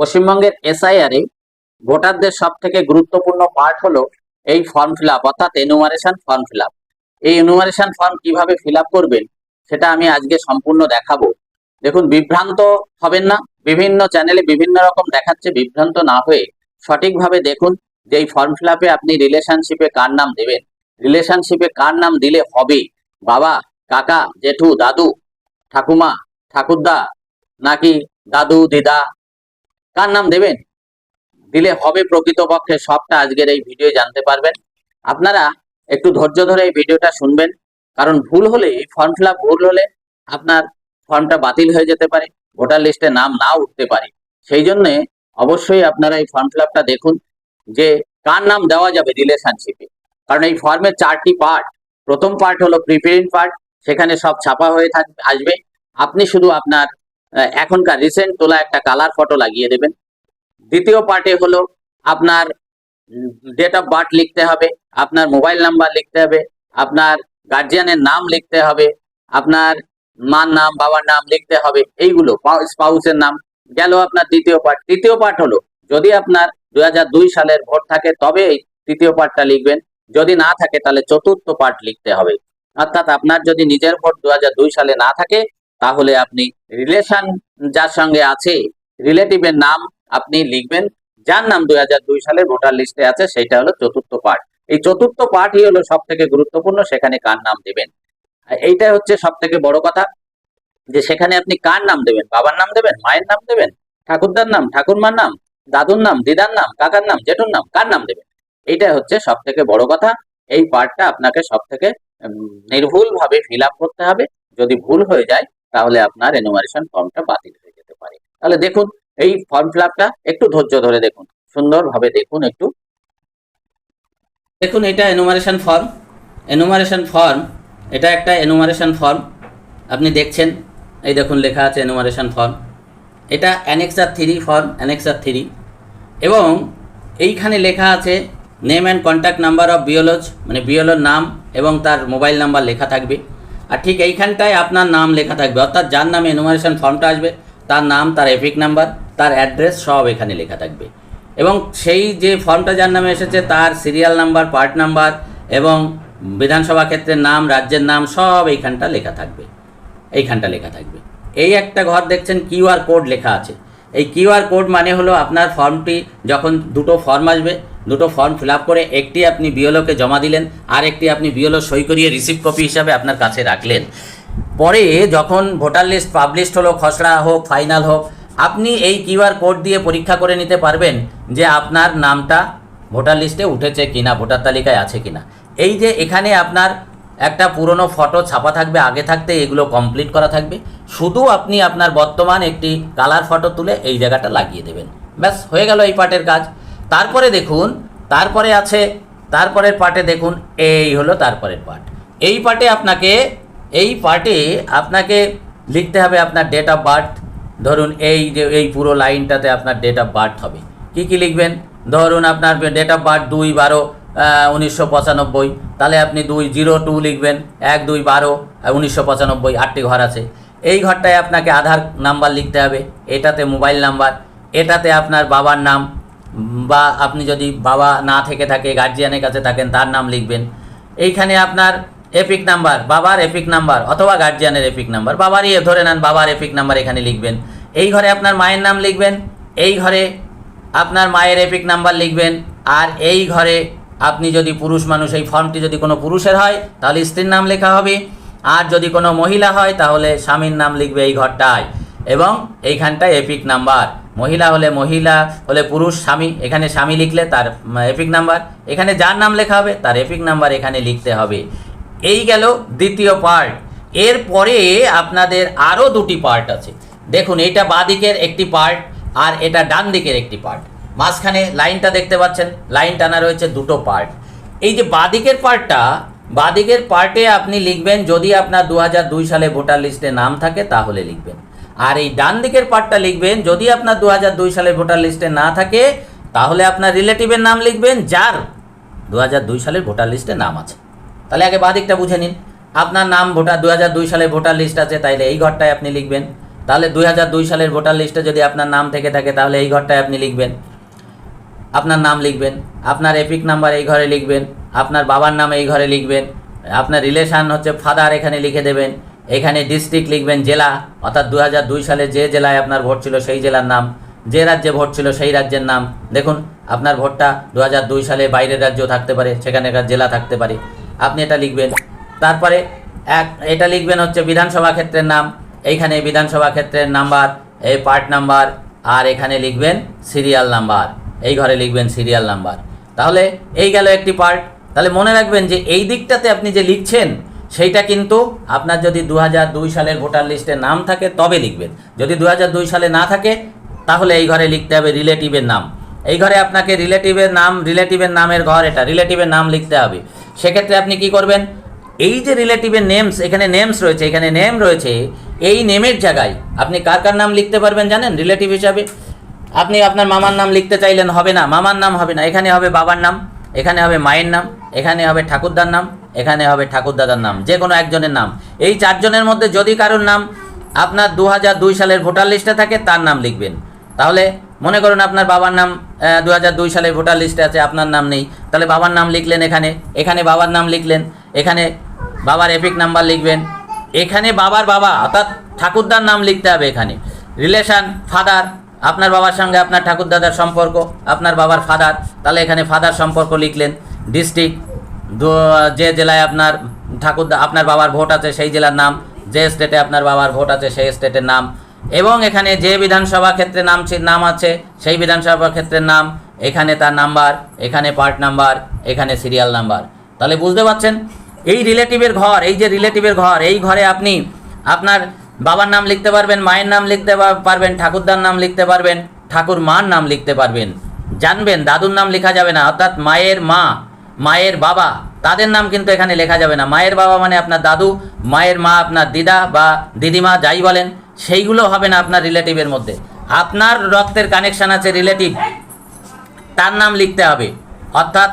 পশ্চিমবঙ্গের এসআইআর ভোটারদের সব থেকে গুরুত্বপূর্ণ পার্ট হলো এই ফর্ম ফিল আপ অর্থাৎ এনুমারেশন ফর্ম ফিল আপ এই এনুমারেশন ফর্ম কীভাবে ফিল আপ করবেন, সেটা আমি আজকে সম্পূর্ণ দেখাবো। দেখুন, বিভ্রান্ত হবেন না। বিভিন্ন চ্যানেলে বিভিন্ন রকম দেখাচ্ছে, বিভ্রান্ত না হয়ে সঠিকভাবে দেখুন যে এই ফর্ম ফিল আপে আপনি রিলেশনশিপে কার নাম দেবেন। রিলেশনশিপে কার নাম দিলে হবে? বাবা, কাকা, জেঠু, দাদু, ঠাকুমা, ঠাকুরদা, নাকি দাদু, দিদা? কার নাম দেবেন? দিলে হবে প্রকৃতপক্ষে সবটা আজকের এই ভিডিও জানতে পারবেন। আপনারা একটু ধৈর্য ধরে এই ভিডিওটা শুনবেন, কারণ ভুল হলে, এই ফর্ম ফিল ভুল হলে আপনার ফর্মটা বাতিল হয়ে যেতে পারে ভোটার লিস্টে নাম নাও উঠতে পারে। সেই জন্য অবশ্যই আপনারা এই ফর্ম ফিল দেখুন, যে কার নাম দেওয়া যাবে রিলেশনশিপে কারণ এই ফর্মের চারটি পার্ট প্রথম পার্ট হলো প্রিপ্রিন্ট পার্ট সেখানে সব ছাপা হয়ে থাকবে আসবে। আপনি শুধু আপনার এখনকার রিসেন্ট তোলা একটা কালার ফটো লাগিয়ে দেবেন। দ্বিতীয় পার্টে হলো আপনার ডেট অফ বার্থ লিখতে হবে, আপনার মোবাইল নাম্বার লিখতে হবে, আপনার গার্জিয়ানের নাম লিখতে হবে, আপনার মার নাম, বাবার নাম লিখতে হবে, এইগুলো স্পাউসের নাম। গেল আপনার দ্বিতীয় পার্ট তৃতীয় পার্ট হলো, যদি আপনার দু হাজার দুই সালের ভোট থাকে, তবে এই তৃতীয় পার্টটা লিখবেন। যদি না থাকে, তাহলে চতুর্থ পার্ট লিখতে হবে। অর্থাৎ আপনার যদি নিজের ভোট দু হাজার দুই সালে না থাকে তাহলে আপনি রিলেশন যার সঙ্গে আছে রিলেটিভের নাম আপনি লিখবেন, যার নাম দুই সালে ভোটার লিস্টে আছে সেটা হলো চতুর্থ পার্ট এই চতুর্থ পার্টই হলো সব থেকে গুরুত্বপূর্ণ, সেখানে কার নাম দেবেন। আর এইটাই হচ্ছে সব থেকে বড় কথা, যে সেখানে আপনি কার নাম দেবেন? বাবার নাম দেবেন? মায়ের নাম দেবেন? ঠাকুরদার নাম? ঠাকুরমার নাম? দাদুর নাম? দিদার নাম? কাকার নাম? জেঠুর নাম? কার নাম দেবেন? এইটাই হচ্ছে সব থেকে বড় কথা। এই পার্টটা আপনাকে সব থেকে নির্ভুল ভাবে ফিল করতে হবে। যদি ভুল হয়ে যায় তাহলে আপনার এনুমারেশন ফর্মটা বাতিল হয়ে যেতে পারে। তাহলে দেখুন, এই ফর্ম ফিল একটু ধৈর্য ধরে দেখুন। সুন্দরভাবে দেখুন একটু। দেখুন, এটা এনুমারেশন ফর্ম এনুমারেশন ফর্ম এটা একটা এনুমারেশন ফর্ম আপনি দেখছেন, এই দেখুন, লেখা আছে এনুমারেশন ফর্ম এটা annexure three form annexure three এবং এইখানে লেখা আছে name and contact number of BLOs মানে বিওলোর নাম এবং তার মোবাইল নাম্বার লেখা থাকবে। আর ঠিক এইখানটায় আপনার নাম লেখা থাকবে। অর্থাৎ যার নামে এনুমারেশন ফর্মটা আসবে, তার নাম, তার এপিক নাম্বার, তার অ্যাড্রেস সব এখানে লেখা থাকবে। এবং সেই যে ফর্মটা যার নামে এসেছে, তার সিরিয়াল নাম্বার পার্ট নাম্বার এবং বিধানসভা ক্ষেত্রের নাম, রাজ্যের নাম সব এইখানটা লেখা থাকবে। এইখানটা লেখা থাকবে। এই একটা ঘর দেখছেন কিউআর কোড লেখা আছে। এই কিউআর কোড মানে হলো আপনার ফর্মটি যখন দুটো ফর্ম আসবে দুটো ফর্ম ফিল করে একটি আপনি বিওলোকে জমা দিলেন, আর একটি আপনি বিওলো সই করিয়ে রিসিভ কপি হিসাবে আপনার কাছে রাখলেন। পরে যখন ভোটার লিস্ট পাবলিশড হলো, খসড়া হোক ফাইনাল হোক, আপনি এই কিউআর কোড দিয়ে পরীক্ষা করে নিতে পারবেন যে আপনার নামটা ভোটার লিস্টে উঠেছে কিনা ভোটার তালিকায় আছে কিনা। এই যে এখানে আপনার একটা পুরনো ফটো ছাপা থাকবে, আগে থাকতে এগুলো কমপ্লিট করা থাকবে। শুধু আপনি আপনার বর্তমান একটি কালার ফটো তুলে এই জায়গাটা লাগিয়ে দেবেন। ব্যাস, হয়ে গেল এই পার্টের কাজ। তারপরে দেখুন, তারপরে আছে, তারপরের পার্টে দেখুন, এই হলো তারপরের পার্ট। এই পার্টে আপনাকে, এই পার্টে আপনাকে লিখতে হবে আপনার ডেট অফ বার্থ ধরুন এই যে, এই পুরো লাইনটাতে আপনার ডেট অফ বার্থ হবে। কি কি লিখবেন? ধরুন আপনার ডেট অফ বার্থ দুই বারো উনিশশো পঁচানব্বই। তাহলে আপনি দুই জিরো টু লিখবেন, এক, দুই, বারো উনিশশো পঁচানব্বই, আটটি ঘর আছে। এই ঘরটায় আপনাকে আধার নাম্বার লিখতে হবে। এটাতে মোবাইল নাম্বার, এটাতে আপনার বাবার নাম বা আপনি যদি বাবা না থেকে থাকে গার্জিয়ানের কাছে থাকেন, তার নাম লিখবেন। এইখানে আপনার এপিক নাম্বার বাবার এপিক নাম্বার অথবা গার্জিয়ানের এপিক নাম্বার বাবারই ধরে নেন, বাবার এপিক নাম্বার এখানে লিখবেন। এই ঘরে আপনার মায়ের নাম লিখবেন, এই ঘরে আপনার মায়ের এপিক নাম্বার লিখবেন, আর এই ঘরে আপনি যদি পুরুষ মানুষ, এই ফর্মটি যদি কোনো পুরুষের হয়, তাহলে স্ত্রীর নাম লেখা হবে। আর যদি কোনো মহিলা হয়, তাহলে স্বামীর নাম লিখবে এই ঘরটায়। এবং এইখানটায় এপিক নাম্বার মহিলা হলে মহিলা, হলে পুরুষ, স্বামী, এখানে স্বামী লিখলে তার এপিক নাম্বার এখানে যার নাম লেখা হবে, তার এপিক নাম্বার এখানে লিখতে হবে। এই গেল দ্বিতীয় পার্ট এরপরে আপনাদের আরও দুটি পার্ট আছে। দেখুন, এইটা বাঁ দিকের একটি পার্ট আর এটা ডান দিকের একটি পার্ট মাঝখানে লাইনটা দেখতে পাচ্ছেন, লাইন টানা রয়েছে দুটো পার্ট এই যে বাদিকের পার্টটা বাদিকের পার্টে আপনি লিখবেন, যদি আপনার দু সালে ভোটার লিস্টে নাম থাকে, তাহলে লিখবেন। আর এই ডান দিকের পার্টটা লিখবেন, যদি আপনার দু দুই সালে ভোটার লিস্টে না থাকে, তাহলে আপনার রিলেটিভের নাম লিখবেন যার দু সালের ভোটার লিস্টে নাম আছে। তাহলে আগে বাদিকটা বুঝে নিন। আপনার নাম ভোটার দু দুই সালে ভোটার লিস্ট আছে, তাইলে এই ঘরটায় আপনি লিখবেন। তাহলে দুই হাজার দুই সালের ভোটার লিস্টে যদি আপনার নাম থেকে থাকে, তাহলে এই ঘরটায় আপনি লিখবেন। আপনার নাম লিখবেন, আপনার এপিক নাম্বার এই ঘরে লিখবেন, আপনার বাবার নাম এই ঘরে লিখবেন, আপনার রিলেশান হচ্ছে ফাদার এখানে লিখে দেবেন এখানে ডিস্ট্রিক্ট লিখবেন জেলা, অর্থাৎ দু সালে যে জেলায় আপনার ভোট ছিল সেই জেলার নাম, যে রাজ্যে ভোট ছিল সেই রাজ্যের নাম। দেখুন, আপনার ভোটটা দু সালে বাইরের রাজ্যও থাকতে পারে সেখানকার জেলা থাকতে পারে। আপনি এটা লিখবেন। তারপরে এক, এটা লিখবেন হচ্ছে বিধানসভা ক্ষেত্রের নাম। এইখানে বিধানসভা ক্ষেত্রের নাম্বার, এই পার্ট নাম্বার, আর এখানে লিখবেন সিরিয়াল নাম্বার। এই ঘরে লিখবেন সিরিয়াল নাম্বার। তাহলে এই গেল একটি পার্ট তাহলে মনে রাখবেন যে এই দিকটাতে আপনি যে লিখছেন সেইটা কিন্তু আপনার যদি দু সালের ভোটার লিস্টে নাম থাকে, তবে লিখবেন। যদি দু সালে না থাকে, তাহলে এই ঘরে লিখতে হবে রিলেটিভের নাম। এই ঘরে আপনাকে রিলেটিভের নাম, রিলেটিভের নামের ঘর এটা, রিলেটিভের নাম লিখতে হবে। সেক্ষেত্রে আপনি কি করবেন? এই যে রিলেটিভের নেমস, এখানে নেমস রয়েছে, এখানে নেম রয়েছে, এই নেমের জায়গায় আপনি কার কার নাম লিখতে পারবেন জানেন? রিলেটিভ হিসাবে। আপনি আপনার মামার নাম লিখতে চাইলেন হবে না, মামার নাম হবে না, এখানে হবে বাবার নাম, এখানে হবে মায়ের নাম, এখানে হবে ঠাকুরদার নাম এখানে হবে ঠাকুরদাদার নাম যে কোনো একজনের নাম। এই চারজনের মধ্যে যদি কারোর নাম আপনার দু দুই সালের ভোটার লিস্টে থাকে, তার নাম লিখবেন। তাহলে মনে করুন আপনার বাবার নাম দু দুই সালের ভোটার লিস্টে আছে, আপনার নাম নেই। তাহলে বাবার নাম লিখলেন এখানে এখানে বাবার নাম লিখলেন, এখানে বাবার এপিক নাম্বার লিখবেন, এখানে বাবার বাবা, অর্থাৎ ঠাকুরদার নাম লিখতে হবে এখানে। রিলেশান, ফাদার, আপনার বাবার সঙ্গে আপনার ঠাকুরদাদার সম্পর্ক, আপনার বাবার ফাদার, তাহলে এখানে ফাদার সম্পর্ক লিখলেন। ডিস্ট্রিক্ট যে জেলায় আপনার ঠাকুরদা আপনার বাবার ভোট আছে, সেই জেলার নাম, যে স্টেটে আপনার বাবার ভোট আছে, সেই স্টেটের নাম। এবং এখানে যে বিধানসভা ক্ষেত্রে নাম নাম আছে, সেই বিধানসভা ক্ষেত্রের নাম, এখানে তার নাম্বার এখানে পার্ট নাম্বার এখানে সিরিয়াল নাম্বার তাহলে বুঝতে পারছেন? এই রিলেটিভের ঘর, এই যে রিলেটিভের ঘর, এই ঘরে আপনি আপনার বাবার নাম লিখতে পারবেন, মায়ের নাম লিখতে পারবেন, ঠাকুরদার নাম লিখতে পারবেন ঠাকুর মার নাম লিখতে পারবেন। জানবেন, দাদুর নাম লেখা যাবে না, অর্থাৎ মায়ের মা। মায়ের বাবা, তাদের নাম কিন্তু এখানে লেখা যাবে না। মায়ের বাবা মানে আপনার দাদু, মায়ের মা আপনার দিদা বা দিদিমা, যাই বলেন, সেইগুলো হবে না আপনার রিলেটিভের মধ্যে। আপনার রক্তের কানেকশন আছে রিলেটিভ তার নাম লিখতে হবে। অর্থাৎ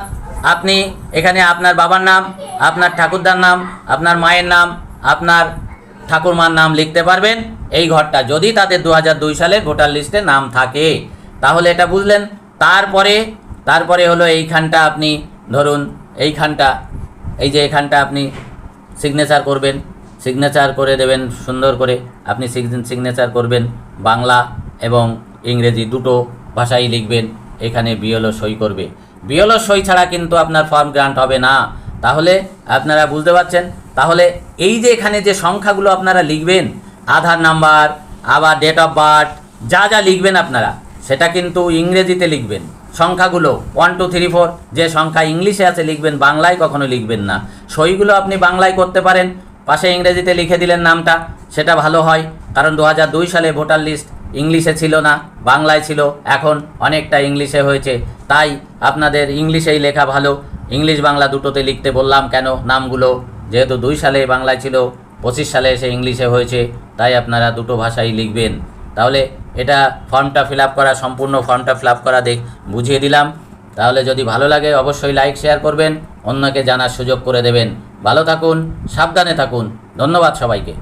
আপনি এখানে আপনার বাবার নাম, আপনার ঠাকুরদার নাম, আপনার মায়ের নাম, আপনার ঠাকুরমার নাম লিখতে পারবেন এই ঘরটা। যদি তাদের দু দুই সালের ভোটার লিস্টে নাম থাকে, তাহলে এটা বুঝলেন। তারপরে তারপরে হলো এইখানটা আপনি ধরুন এইখানটা, এই যে এখানটা আপনি সিগনেচার করবেন সিগনেচার করে দেবেন সুন্দর করে, আপনি সিগনেচার করবেন বাংলা এবং ইংরেজি দুটো ভাষাই লিখবেন, এখানে বিএলও সই করবে। বিএলও সই ছাড়া কিন্তু আপনার ফর্ম গ্রান্ট হবে না। তাহলে আপনারা বুঝতে পারছেন? তাহলে এই যে এখানে যে সংখ্যাগুলো আপনারা লিখবেন, আধার নাম্বার, আবার ডেট অফ বার্থ যা যা লিখবেন আপনারা, সেটা কিন্তু ইংরেজিতে লিখবেন। সংখ্যাগুলো ওয়ান টু থ্রি ফোর যে সংখ্যা ইংলিশে আছে লিখবেন, বাংলায় কখনো লিখবেন না। সইগুলো আপনি বাংলায় করতে পারেন, পাশে ইংরেজিতে লিখে দিলেন নামটা, সেটা ভালো হয়, কারণ দু সালে ভোটার লিস্ট ইংলিশে ছিল না, বাংলায় ছিল, এখন অনেকটা ইংলিশে হয়েছে, তাই আপনাদের ইংলিশেই লেখা ভালো। ইংলিশ বাংলা দুটোতে লিখতে বললাম কেন নামগুলো, যেহেতু দুই সালে বাংলায় ছিল, পঁচিশ সালে এসে ইংলিশে হয়েছে, তাই আপনারা দুটো ভাষাই লিখবেন। তাহলে এটা ফর্মটা ফিল করা, সম্পূর্ণ ফর্মটা ফিল করা দেখ, বুঝিয়ে দিলাম। তাহলে যদি ভালো লাগে অবশ্যই লাইক, শেয়ার করবেন, অন্যকে জানার সুযোগ করে দেবেন। ভালো থাকুন, সাবধানে থাকুন। ধন্যবাদ সবাইকে।